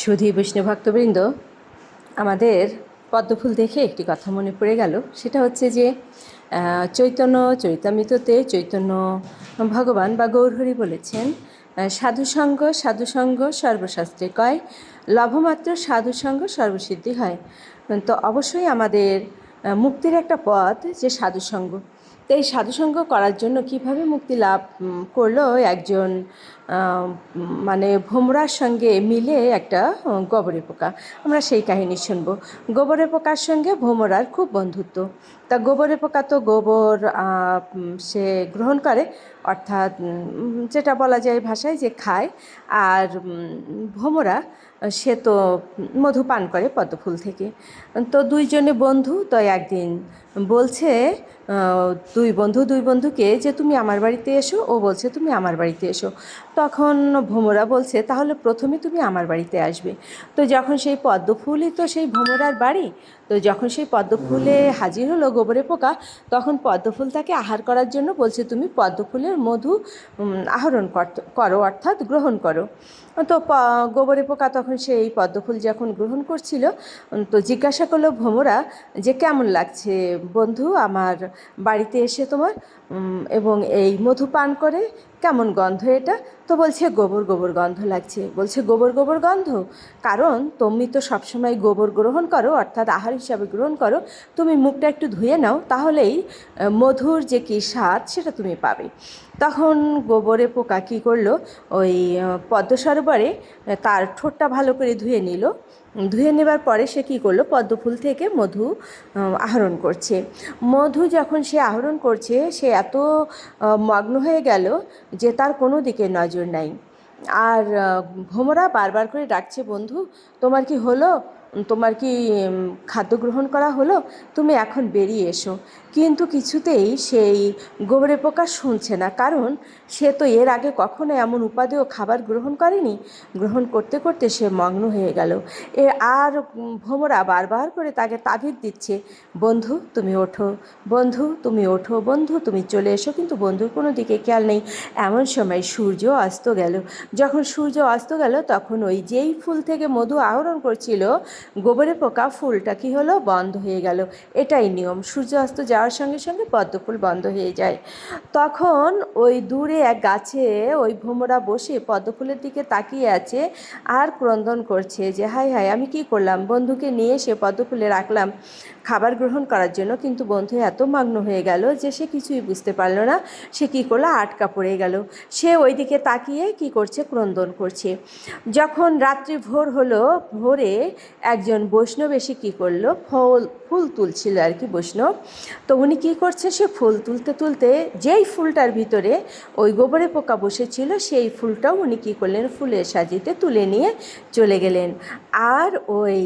সুধী বৈষ্ণব ভক্তবৃন্দ, আমাদের পদ্মফুল দেখে একটি কথা মনে পড়ে গেল। সেটা হচ্ছে যে চৈতন্য চৈতামৃততে চৈতন্য ভগবান বা গৌরহরি বলেছেন সাধুসঙ্গ সাধুসঙ্গ সর্বশাস্ত্রে কয়, লভমাত্র সাধুসঙ্গ সর্বসিদ্ধি হয়। তো অবশ্যই আমাদের মুক্তির একটা পথ যে সাধুসঙ্গ তো এই সাধুসঙ্গ করার জন্য কীভাবে মুক্তি লাভ করল একজন মানে ভোমরার সঙ্গে মিলে একটা গোবরে পোকা? আমরা সেই কাহিনী শুনব। গোবরে পোকার সঙ্গে ভোমরার খুব বন্ধুত্ব। তা গোবরে পোকা তো গোবর সে গ্রহণ করে, অর্থাৎ যেটা বলা যায় ভাষায় যে খায়, আর ভোমরা, সে তো মধু পান করে পদ্মফুল থেকে। তো দুইজনে বন্ধু, তো একদিন বলছে দুই বন্ধু, দুই বন্ধুকে যে তুমি আমার বাড়িতে এসো, ও বলছে তুমি আমার বাড়িতে এসো। তখন ভোমরা বলছে, তাহলে প্রথমে তুমি আমার বাড়িতে আসবে। তো যখন সেই পদ্মফুলই তো সেই ভোমরার বাড়ি, তো যখন সেই পদ্মফুলে হাজির হলো গোবরে পোকা, তখন পদ্মফুল তাকে আহার করার জন্য বলছে, তুমি পদ্মফুলের মধু আহরণ কর- অর্থাৎ গ্রহণ করো। তো গোবরে পোকা তখন সেই পদ্মফুল যখন গ্রহণ করছিল তো জিজ্ঞাসা করল, ভোমরা, যে কেমন লাগছে? বন্ধু, আমার বাড়িতে এসে তোমার এবং এই মধু পান করে কেমন গন্ধ এটা? তো বলছে, গোবর গোবর গন্ধ লাগছে। বলছে, গোবর গোবর গন্ধ? কারণ তুমি তো সবসময় গোবর গ্রহণ করো, অর্থাৎ আহার হিসাবে গ্রহণ করো। তুমি মুখটা একটু ধুয়ে নাও, তাহলেই মধুর যে কী স্বাদ, সেটা তুমি পাবে। তখন গোবরে পোকা কী করল? ওই পদ্ম সরোবরে তার ঠোঁটটা ভালো করে ধুয়ে নিল। ধুয়ে নেবার পরে সে কী করল? পদ্মফুল থেকে মধু আহরণ করছে। মধু যখন সে আহরণ করছে, সে এত মগ্ন হয়ে গেল যে তার কোনো দিকে নজর নাই। আর ভোমরা বারবার করে ডাকছে, বন্ধু, তোমার কি হলো? তোমার কি খাদ্য গ্রহণ করা হলো? তুমি এখন বেরিয়ে এসো। কিন্তু কিছুতেই সেই গোবরে পোকা শুনছে না। কারণ সে তো এর আগে কখনো এমন উপাদেয় খাবার গ্রহণ করেনি। গ্রহণ করতে করতে সে মগ্ন হয়ে গেল। এ আর ভোমরা বারবার করে তাকে তাগিদ দিচ্ছে, বন্ধু, তুমি ওঠো। বন্ধু, তুমি ওঠো। বন্ধু, তুমি চলে এসো। কিন্তু বন্ধুর কোনো দিকে খেয়াল নেই। এমন সময় সূর্য অস্ত গেল। যখন সূর্য অস্ত গেল, তখন ওই যেই ফুল থেকে মধু আহরণ করছিল গোবরে পোকা ফুলটা কি হলো? বন্ধ হয়ে গেল। এটাই নিয়ম। সূর্য অস্ত যাওয়ার সঙ্গে সঙ্গে পদ্মফুল বন্ধ হয়ে যায়। তখন ওই দূরে এক গাছে ওই ভোমরা বসে পদ্মফুলের দিকে তাকিয়ে আছে আর ক্রন্দন করছে যে হাই হাই আমি কি করলাম? বন্ধুকে নিয়ে সে পদ্মফুলে রাখলাম খাবার গ্রহণ করার জন্য। কিন্তু বন্ধু এত মগ্ন হয়ে গেল যে, সে কিছুই বুঝতে পারল না। সে কী করল? আটকা পড়ে গেল। সে ওইদিকে তাকিয়ে কি করছে? ক্রন্দন করছে। যখন রাত্রি ভোর হলো, ভোরে একজন বৈষ্ণব এসে কী করল? ফল, ফুল তুলছিল আর কি বৈষ্ণব। তো উনি কী করছে? সে ফুল তুলতে তুলতে যেই ফুলটার ভিতরে ওই গোবরে পোকা বসেছিল, সেই ফুলটাও উনি কী করলেন? ফুলের সাজিতে তুলে নিয়ে চলে গেলেন। আর ওই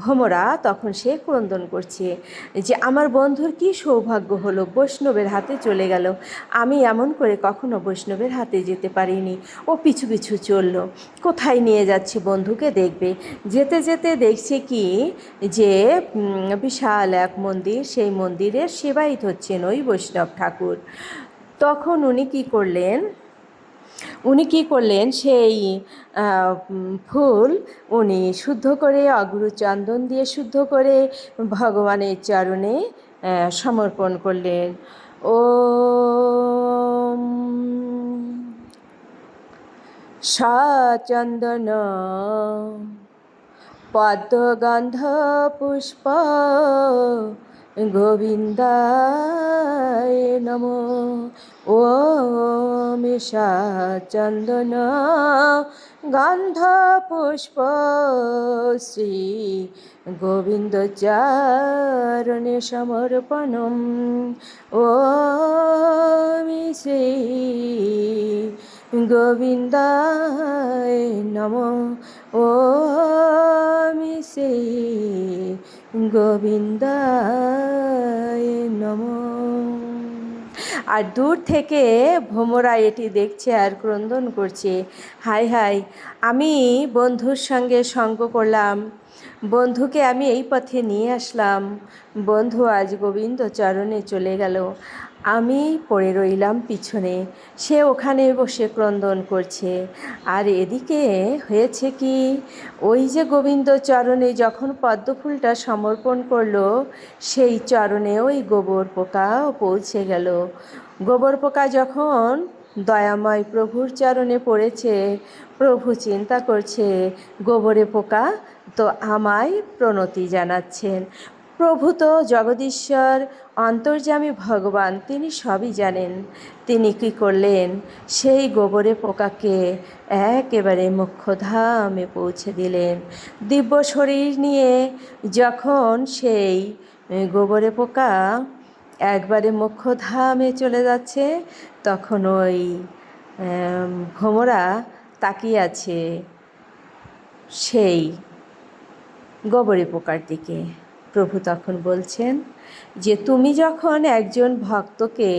ভ্রমরা, তখন সে ক্রন্দন করছে যে, আমার বন্ধুর কি সৌভাগ্য হলো? বৈষ্ণবের হাতে চলে গেল। আমি এমন করে কখনো বৈষ্ণবের হাতে যেতে পারিনি। ও পিছু পিছু চলল। কোথায় নিয়ে যাচ্ছে বন্ধুকে দেখবে? যেতে যেতে দেখছে কি যে বিশাল এক মন্দির, সেই মন্দিরের সেবায়িত হচ্ছেন ওই বৈষ্ণব ঠাকুর। তখন উনি কি করলেন? উনি কি করলেন? সেই ফুল উনি শুদ্ধ করে, অগুরু চন্দন দিয়ে শুদ্ধ করে ভগবানের চরণে সমর্পণ করলেন। ও সচন্দন পদ্মগন্ধ পুষ্প গোবিন্দায় নম। ও মিশা চন্দন গন্ধ পুষ্প শ্রী গোবিন্দ চারণে সমর্পণম। ও শ্রী গোবিন্দায় নম। ও শ্রী গোবিন্দায় আর দূর থেকে ভোমরা এটি দেখছে আর ক্রন্দন করছে। হাই হাই, আমি বন্ধুর সঙ্গে সঙ্গ করলাম। বন্ধুকে আমি এই পথে নিয়ে আসলাম। বন্ধু আজ গোবিন্দ চরণে চলে গেল। আমি পড়ে রইলাম পিছনে। সে ওখানে বসে ক্রন্দন করছে। আর এদিকে হয়েছে কি? ওই যে গোবিন্দ চরণে যখন পদ্মফুলটা সমর্পণ করল, সেই চরণে ওই গোবর পোকাও পৌঁছে গেল। গোবর পোকা যখন দয়াময় প্রভুর চরণে পড়েছে, প্রভু চিন্তা করছে, গোবরে পোকা তো আমায় প্রণতি জানাচ্ছেন। প্রভু তো জগদীশ্বর, অন্তর্যামী ভগবান, তিনি সবই জানেন। তিনি কি করলেন? সেই গোবরে পোকাকে একেবারে মুখ্যধামে পৌঁছে দিলেন। দিব্য শরীর নিয়ে যখন সেই গোবরে পোকা একবারে মুখ্যধামে চলে যাচ্ছে, তখন ওই ভোমরা তাকিয়ে আছে সেই গোবরে পোকার দিকে। প্রভু তখন বলছেন, যে তুমি যখন একজন ভক্তকে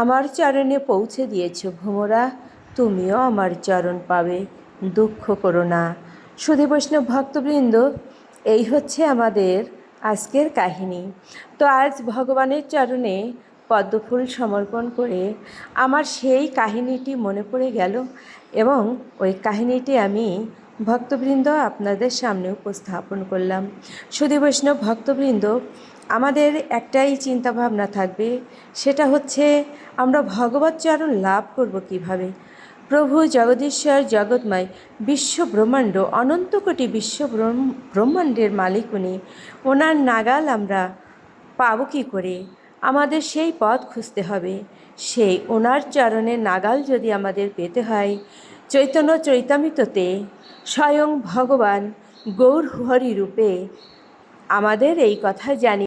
আমার চরণে পৌঁছে দিয়েছ ভোমরা, তুমিও আমার চরণ পাবে। দুঃখ করো না। সুধী বৈষ্ণব ভক্তবৃন্দ, এই হচ্ছে আমাদের আজকের কাহিনী। তো আজ ভগবানের চরণে পদ্মফুল সমর্পণ করে আমার সেই কাহিনীটি মনে পড়ে গেল এবং ওই কাহিনীটি আমি ভক্তবৃন্দ আপনাদের সামনে উপস্থাপন করলাম। সুধী বৈষ্ণব ভক্তবৃন্দ, আমাদের একটাই চিন্তাভাবনা থাকবে, সেটা হচ্ছে আমরা ভগবত চরণ লাভ করব কীভাবে? প্রভু জগদীশ্বর জগৎময় বিশ্ব ব্রহ্মাণ্ড, অনন্ত কোটি বিশ্ব ব্রহ্মাণ্ডের মালিক উনি। ওনার নাগাল আমরা পাবো কী করে? আমাদের সেই পথ খুঁজতে হবে। সেই ওনার চরণে নাগাল যদি আমাদের পেতে হয় চৈতন্য চৈতামিততে স্বয়ং ভগবান গৌর হরি রূপে আমাদের এই কথা জানি।